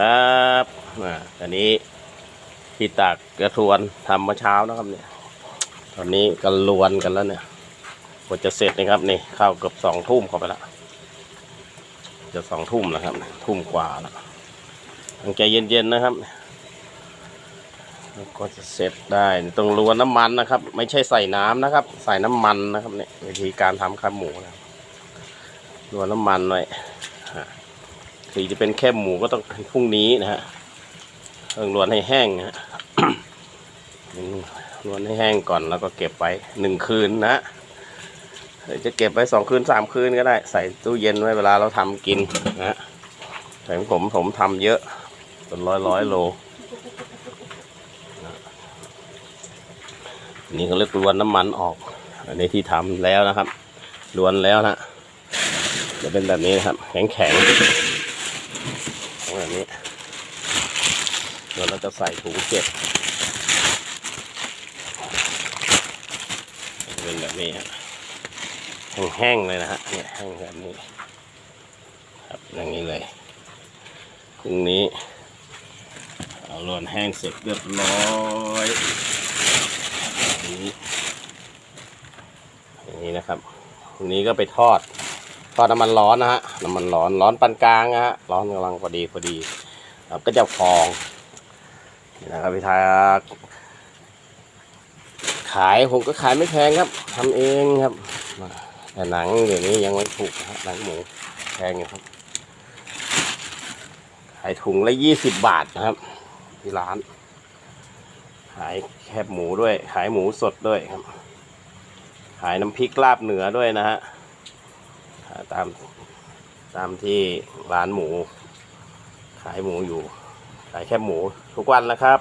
ครับอ่าอันนี้ที่ตากกระทวนทำมื่อเช้านะครับเนี่ย ตอนนี้ก็ลวนกันแล้วเนี่ยกว่าจะเสร็จนะครับนี่เข้าเกือบสองทุ่มเข้าไปแล้วจะสองทุ่มแล้วครับ ทุ่มกว่าแล้วต้งใจเย็นๆนะครับแล้วก็จะเสร็จได้ต้องลวนน้ำมันนะครับ ไม่ใช่ใส่น้ำนะครับ ใส่น้ำมันนะครับเนี่ยวิธีการทำข้าหมูนะครับลวนน้ำมันไว้ ถึงจะเป็นแค่หมูก็ต้องพรุ่งนี้นะฮะต้องรวนให้แห้งนะฮะรวนให้แห้งก่อนแล้วก็เก็บไว้หนึ่งคืนนะฮะหรือจะเก็บไว้สองคืนสามคืนก็ได้ ใส่ตู้เย็นไว้เวลาเราทำกินนะฮะแต่ของผมผมทำเยอะเป็นร้อยร้อยโลนี่เขาเรียกรวนน้ำมันออก อันนี้ที่ทำแล้วนะครับรวนแล้วนะจะเป็นแบบนี้นะครับ แข็งแข็ง ๆแบบนี้เดี๋ยวเราจะใส่ถุงเก็บเป็นแบบนี้ฮะแห้งๆเลยนะฮะเนี่ยแห้งแบบนี้ ครับอย่างนี้เลยพรุ่งนี้เอาลวนแห้งเสร็จเรียบร้อยนี้อย่างนี้นะครับพรุ่งนี้ก็ไปทอด ทอดน้ำมันร้อนนะฮะน้ำมันร้อนร้อนปานกลางนะฮะร้อนกำลังพอดีพอดีครับก็จะฟองนี่นะครับพิทาขายผมก็ขายไม่แพงครับทำเองครับแต่หนังเดี๋ยวนี้ยังไม่ถูกหนังหมูแพงอยู่ครับ ขายถุงละยี่สิบบาทนะครับ ที่ร้าน ขายแคบหมูด้วย ขายหมูสดด้วยครับ ขายน้ำพริกลาบเหนือด้วยนะฮะ ตามตามที่ร้านหมู ขายหมูอยู่ ขายแค่หมูทุกวันนะครับ